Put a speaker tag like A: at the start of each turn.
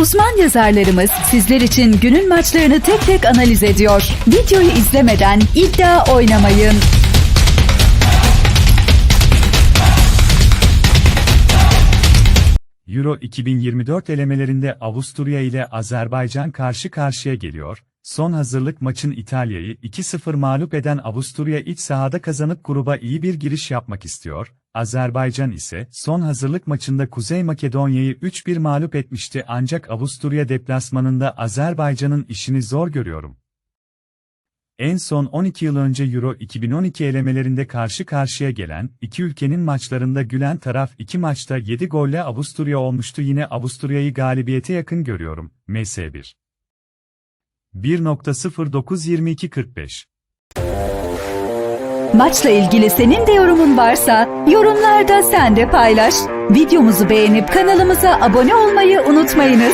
A: Uzman yazarlarımız sizler için günün maçlarını tek tek analiz ediyor. Videoyu izlemeden iddia oynamayın.
B: Euro 2024 elemelerinde Avusturya ile Azerbaycan karşı karşıya geliyor. Son hazırlık maçın İtalya'yı 2-0 mağlup eden Avusturya iç sahada kazanıp gruba iyi bir giriş yapmak istiyor. Azerbaycan ise son hazırlık maçında Kuzey Makedonya'yı 3-1 mağlup etmişti ancak Avusturya deplasmanında Azerbaycan'ın işini zor görüyorum. En son 12 yıl önce Euro 2012 elemelerinde karşı karşıya gelen iki ülkenin maçlarında gülen taraf iki maçta 7 golle Avusturya olmuştu yine Avusturya'yı galibiyete yakın görüyorum. MS1 1.092245
A: Maçla ilgili senin de yorumun varsa yorumlarda sen de paylaş. Videomuzu beğenip kanalımıza abone olmayı unutmayınız.